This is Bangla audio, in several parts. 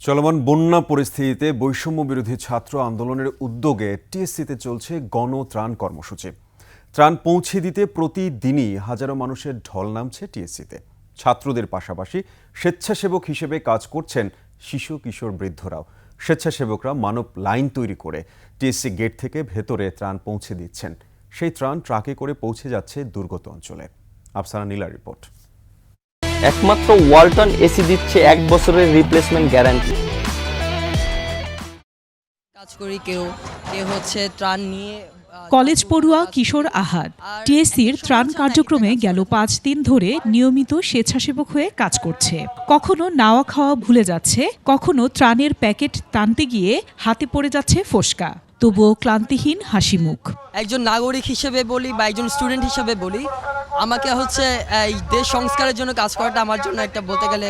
চলমান বন্যা পরিস্থিতিতে বৈষম্য বিরোধী ছাত্র আন্দোলনের উদ্যোগে টিএসসিতে চলছে গণত্রাণ কর্মসূচি। ত্রাণ পৌঁছে দিতে প্রতিদিনই হাজারো মানুষের ঢল নামছে টিএসসিতে। ছাত্রদের পাশাপাশি স্বেচ্ছাসেবক হিসেবে কাজ করছেন শিশু কিশোর বৃদ্ধরাও। স্বেচ্ছাসেবকরা মানব লাইন তৈরি করে টিএসসি গেট থেকে ভেতরে ত্রাণ পৌঁছে দিচ্ছেন। সেই ত্রাণ ট্রাকে করে পৌঁছে যাচ্ছে দুর্গত অঞ্চলে। আফসানা নীলা রিপোর্ট। একমাত্র ওয়ালটন এসি দিচ্ছে এক বছরের রিপ্লেসমেন্ট গ্যারান্টি কাজ করি কেউ কেউ হচ্ছে ত্রাণ নিয়ে কলেজ পড়ুয়া কিশোর আহাদ টিএসসির ত্রাণ কার্যক্রমে গেল পাঁচ দিন ধরে নিয়মিত স্বেচ্ছাসেবক হয়ে কাজ করছে। কখনো নাওয়া খাওয়া ভুলে যাচ্ছে কখনো ত্রাণের প্যাকেট টানতে গিয়ে হাতে পড়ে যাচ্ছে ফোসকা। তবুও ক্লান্তিহীন হাসি মুখ। একজন নাগরিক হিসেবে বলি বা একজন স্টুডেন্ট হিসেবে বলি আমাকে হচ্ছে এই দেশ সংস্কারের জন্য কাজ করাটা আমার জন্য একটা বলতে গেলে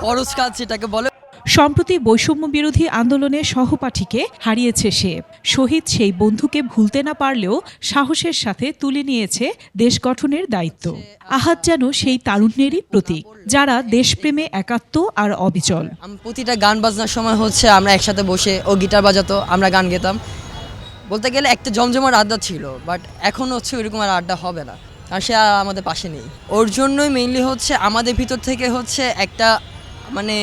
ফরজ কাজ যেটাকে বলে। সম্প্রতি বৈষম্য বিরোধী আন্দোলনে সহপাঠীকে হারিয়েছে সে। শহীদ সেই বন্ধুকে ভুলতে না পারলেও সাহসের সাথে তুলে নিয়েছে দেশ গঠনের দায়িত্ব। আহাত যেন সেই তারুণ্যেরই প্রতীক যারা দেশপ্রেমে একাত্ম আর অবিচল। প্রতিটা গান বাজনার সময় হচ্ছে আমরা একসাথে বসে ও গিটার বাজাতো আমরা গান গেতাম। বলতে গেলে একটা জমজমার আড্ডা ছিল বাট এখন হচ্ছে ওইরকম আর আড্ডা হবে না। আর সে আমাদের পাশে নেই। ওর জন্যই মেইনলি হচ্ছে আমাদের ভিতর থেকে হচ্ছে একটা মানে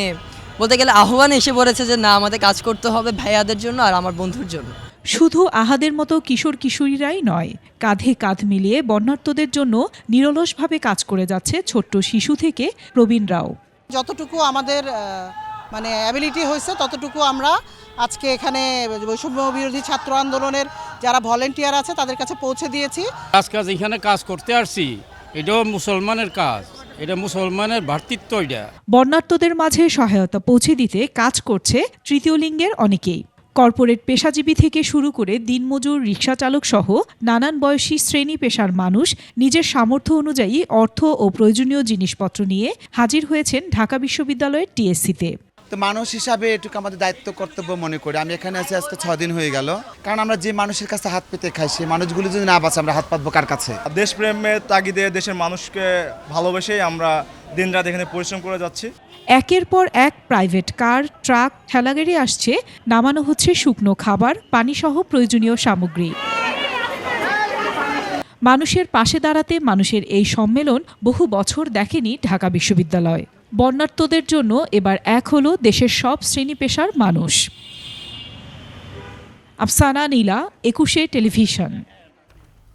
বলতে গেলে আহ্বান এসে পড়েছে যে না আমাদের কাজ করতে হবে ভাইয়াদের জন্য আর আমার বন্ধুর জন্য। শুধু আহাদের মতো কিশোর কিশোরীরাই নয় কাঁধে কাঁধ মিলিয়ে বন্যার্তদের জন্য নিরলসভাবে কাজ করে যাচ্ছে ছোট্ট শিশু থেকে প্রবীণরাও যতটুকু আমাদের মানে অ্যাবিলিটি হয়েছে ততটুকু আমরা আজকে এখানে বৈষম্য বিরোধী ছাত্র আন্দোলনের যারা ভলেন্টিয়ার আছে তাদের কাছে পৌঁছে দিয়েছি। কাজ কাজ এখানে কাজ করতে আসছি। এটাও মুসলমানের কাজ। এটা মুসলমানের ভ্রাতৃত্ব এটা। বন্যার্তদের মাঝে সহায়তা পৌঁছে দিতে কাজ করছে তৃতীয় লিঙ্গের অনেকেই। কর্পোরেট পেশাজীবী থেকে শুরু করে দিনমজুর রিক্সা চালক সহ নানান বয়সী শ্রেণি পেশার মানুষ নিজের সামর্থ্য অনুযায়ী অর্থ ও প্রয়োজনীয় জিনিসপত্র নিয়ে হাজির হয়েছেন ঢাকা বিশ্ববিদ্যালয়ের টিএসসিতে। তো মানুষ হিসাবে এটুকু আমাদের দায়িত্ব কর্তব্য মনে করি। আমি এখানে আছি আজকে ছ দিন হয়ে গেল। কারণ আমরা যে মানুষের কাছে হাত পেতে খাই সেই মানুষগুলো যদি না বাঁচে আমরা হাত পাতবো কার কাছে? দেশপ্রেমের তাগিদে দেশের মানুষকে ভালোবেসেই আমরা দিন রাত এখানে পরিশ্রম করে যাচ্ছি। একের পর এক প্রাইভেট কার ট্রাক ঠেলাগাড়ি আসছে নামানো হচ্ছে শুকনো খাবার পানিসহ প্রয়োজনীয় সামগ্রী। মানুষের পাশে দাঁড়াতে মানুষের এই সম্মেলন বহু বছর দেখেনি ঢাকা বিশ্ববিদ্যালয়। বন্যার্তদের জন্য এবার এক হলো দেশের সব শ্রেণি পেশার মানুষ। আফসানা নীলা, একুশে টেলিভিশন।